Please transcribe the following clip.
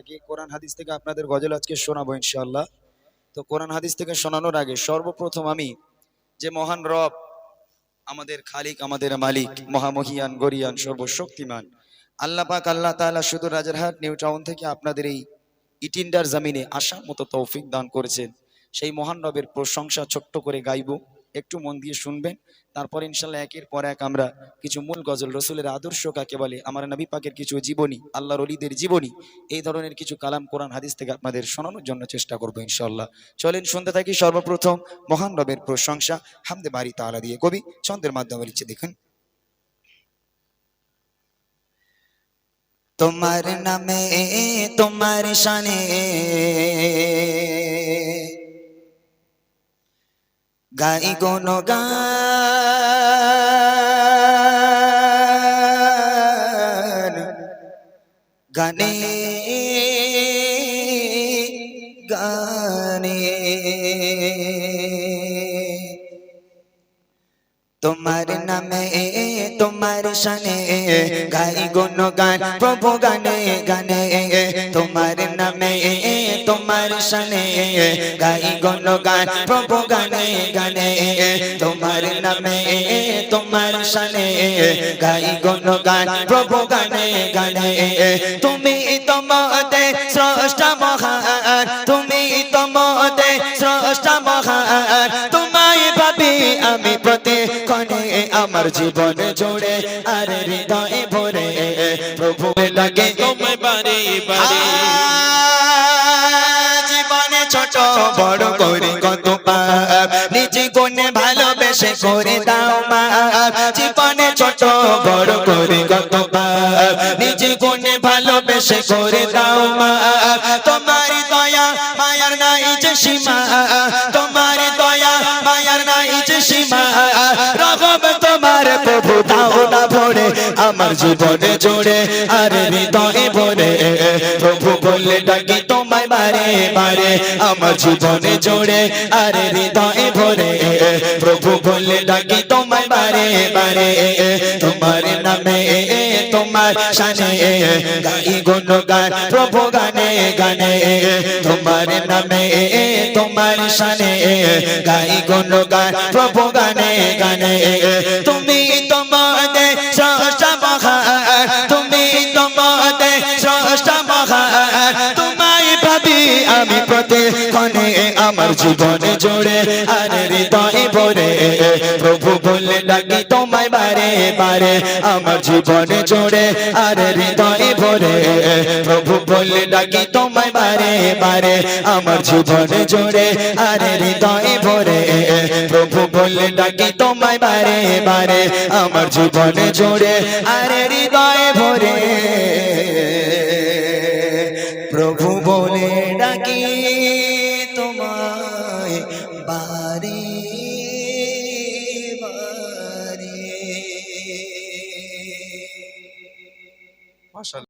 আগে কোরআন হাদিস থেকে আপনাদের গজল আজকে শোনাবো ইনশাআল্লাহ। তো কোরআন হাদিস থেকে শোনানোর আগে সর্বপ্রথম আমি যে মহান রব, আমাদের খালিক, আমাদের মালিক, মহামহিয়ান, গরিয়ান, সর্বশক্তিমান, আল্লাহ পাক, আল্লাহ তাআলা শুধু রাজারহাট নিউ টাউন থেকে আপনাদের এই ইটিন্ডার জামিনে আসার মতো তৌফিক দান করেছেন। সেই মহান রবের প্রশংসা ছোট্ট করে গাইবো। একটু মন দিয়ে শুনবেন। তারপর ইনশাল্লাহ একের পর এক আমরা কিছু মূল গজল, রসুলের আদর্শ কাকে বলে, আমার নবী পাকের কিছু জীবনী, আল্লাহর অলিদের জীবনী, এই ধরনের কিছু কালাম কোরআন হাদিস থেকে আপনাদের শোনানোর জন্য চেষ্টা করব ইনশাল্লাহ। চলেন শুনতে থাকি সর্বপ্রথম মহান রবের প্রশংসা, হামদে বাড়ি তালা দিয়ে কবি, ছন্দের মাধ্যমে লিখছে, দেখুন। তোমার নামে, তোমার শানে গাই গণ গান গানে। গানে। তোমার নামে, তোমার শানে গাই গুণ গান প্রভু গানে গানে তোমার নামে, তোমার শানে গাই গুণ গান প্রভু গানে গানে তোমার নামে, তোমার শানে গাই গুণ গান প্রভু গানে গানে তুমি তোমাতে স্রষ্টা মহান প্রতিক্ষণে আমার জীবন জুড়ে আর হৃদয়ে ভরে প্রভু লাগে তোমায় বারে বারে। জীবনে ছোট বড় করে কত পাপ নিজে কোনে ভালোবেসে করে দাও মা। জীবনে ছোট বড় করে কত পাপ নিজে কোনে ভালোবেসে করে দাও মা। তোমার দয়া মায়ার নাই যে সীমা। প্রভু দাও না ভরে, আমার জীবনে জোড়ে আর হৃদয়ে ভরে। প্রভু বললে ডাকি, তোমায় বারে বারে, আমার জীবনে জোড়ে আর হৃদয়ে ভরে। প্রভু বললে ডাকি, তোমায় বারে বারে, তোমার নামে, তোমার শানে। গাই, গুণ, গান, প্রভু গানে গানে। তোমার নামে, তোমার শানে। গাই, গুণ, গান, প্রভু গানে গানে। আমার জীবনে জোড়ে, আর হৃদয়ে ভরে। প্রভু বললে ডাকি তোমায় বারে বারে। আমার জীবনে জোড়ে, আর হৃদয়ে ভরে। প্রভু বললে ডাকি তোমায় বারে বারে। আমার জীবনে জোড়ে, আর হৃদয়ে ভরে। প্রভু বললে ডাকি তোমায় বারে বারে। আমার জীবনে জোড়ে, আর হৃদয়ে ভরে। প্রভু বলে, ডাকি। বারে বারে।